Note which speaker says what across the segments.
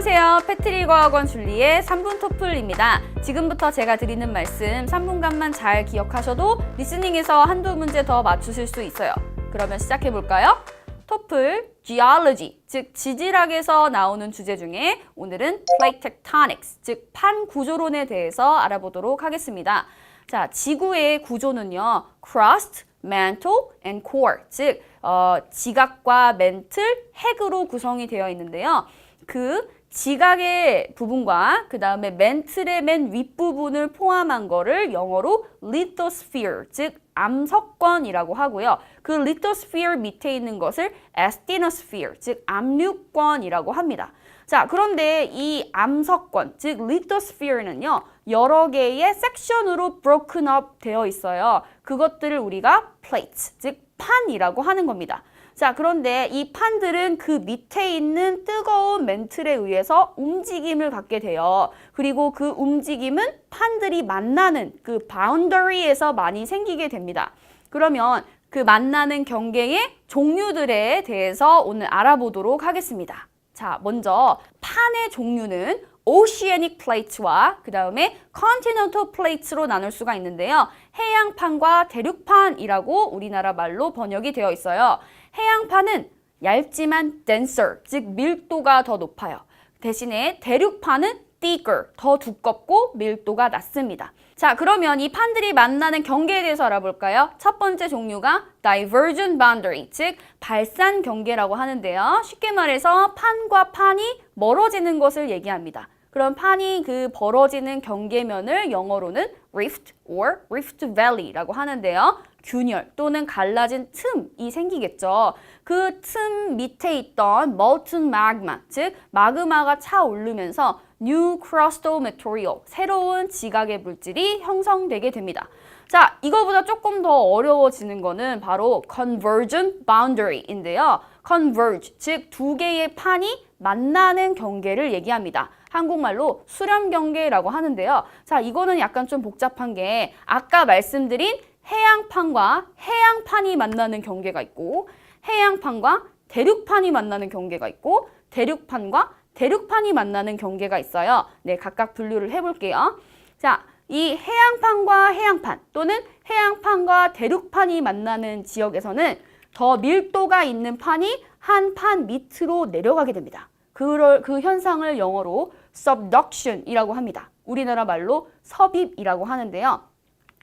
Speaker 1: 안녕하세요. 패트릭어학원 줄리의 3분 토플입니다. 지금부터 제가 드리는 말씀 3분간만 잘 기억하셔도 리스닝에서 한두 문제 더 맞추실 수 있어요. 그러면 시작해 볼까요? 토플 geology, 즉 지질학에서 나오는 주제 중에 오늘은 plate tectonics, 즉 판 구조론에 대해서 알아보도록 하겠습니다. 자, 지구의 구조는요. crust, mantle, and core, 즉 어, 지각과 멘틀, 핵으로 구성이 되어 있는데요. 그 지각의 부분과 그 다음에 멘틀의 맨 윗부분을 포함한 거를 영어로 lithosphere, 즉 암석권이라고 하고요. 그 lithosphere 밑에 있는 것을 asthenosphere, 즉 압류권이라고 합니다. 자, 그런데 이 암석권, 즉 lithosphere는요. 여러 개의 섹션으로 broken up 되어 있어요. 그것들을 우리가 plates, 즉 판이라고 하는 겁니다. 자, 그런데 이 판들은 그 밑에 있는 뜨거운 멘틀에 의해서 움직임을 갖게 돼요. 그리고 그 움직임은 판들이 만나는 그 바운더리에서 많이 생기게 됩니다. 그러면 그 만나는 경계의 종류들에 대해서 오늘 알아보도록 하겠습니다. 자, 먼저 판의 종류는 oceanic plates와 그 다음에 continental plates로 나눌 수가 있는데요. 해양판과 대륙판이라고 우리나라 말로 번역이 되어 있어요. 해양판은 얇지만 denser, 즉 밀도가 더 높아요. 대신에 대륙판은 thicker, 더 두껍고 밀도가 낮습니다. 자, 그러면 이 판들이 만나는 경계에 대해서 알아볼까요? 첫 번째 종류가 divergent boundary, 즉 발산 경계라고 하는데요. 쉽게 말해서 판과 판이 멀어지는 것을 얘기합니다. 그럼 판이 그 벌어지는 경계면을 영어로는 rift or rift valley라고 하는데요. 균열 또는 갈라진 틈이 생기겠죠. 그 틈 밑에 있던 molten magma, 즉 마그마가 차오르면서 new crustal material, 새로운 지각의 물질이 형성되게 됩니다. 자, 이거보다 조금 더 어려워지는 거는 바로 convergent boundary인데요. converge, 즉 두 개의 판이 만나는 경계를 얘기합니다. 한국말로 수렴 경계라고 하는데요. 자, 이거는 약간 좀 복잡한 게 아까 말씀드린 해양판과 해양판이 만나는 경계가 있고 해양판과 대륙판이 만나는 경계가 있고 대륙판과 대륙판이 만나는 경계가 있어요. 네, 각각 분류를 해볼게요. 자, 이 해양판과 해양판 또는 해양판과 대륙판이 만나는 지역에서는 더 밀도가 있는 판이 한 판 밑으로 내려가게 됩니다. 그럴, 그 현상을 영어로 subduction이라고 합니다. 우리나라 말로 섭입이라고 하는데요.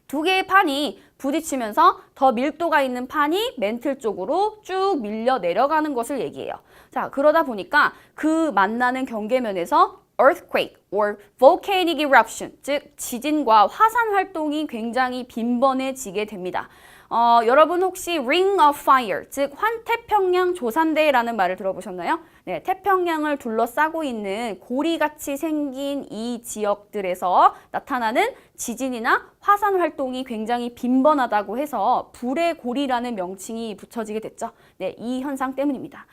Speaker 1: 두 개의 판이 부딪히면서 더 밀도가 있는 판이 멘틀 쪽으로 쭉 밀려 내려가는 것을 얘기해요. 자, 그러다 보니까 그 만나는 경계면에서 earthquake or volcanic eruption, 즉 지진과 화산 활동이 굉장히 빈번해지게 됩니다. 어, 여러분 혹시 Ring of Fire, 즉 환태평양 조산대라는 말을 들어보셨나요? 네, 태평양을 둘러싸고 있는 고리같이 생긴 이 지역들에서 나타나는 지진이나 화산 활동이 굉장히 빈번하다고 해서 불의 고리라는 명칭이 붙여지게 됐죠. 네, 이 현상 때문입니다.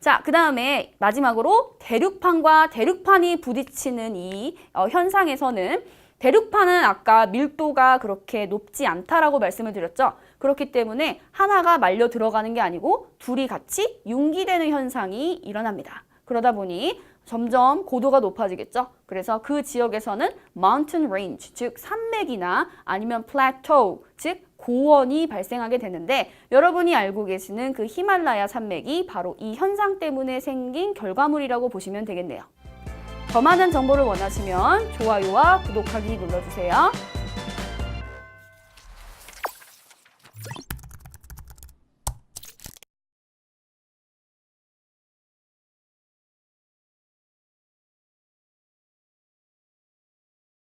Speaker 1: 자, 그 다음에 마지막으로 대륙판과 대륙판이 부딪히는 이 어, 현상에서는 대륙판은 아까 밀도가 그렇게 높지 않다라고 말씀을 드렸죠. 그렇기 때문에 하나가 말려 들어가는 게 아니고 둘이 같이 융기되는 현상이 일어납니다. 그러다 보니 점점 고도가 높아지겠죠. 그래서 그 지역에서는 mountain range, 즉 산맥이나 아니면 plateau, 즉 고원이 발생하게 되는데 여러분이 알고 계시는 그 히말라야 산맥이 바로 이 현상 때문에 생긴 결과물이라고 보시면 되겠네요. 더 많은 정보를 원하시면 좋아요와 구독하기 눌러주세요.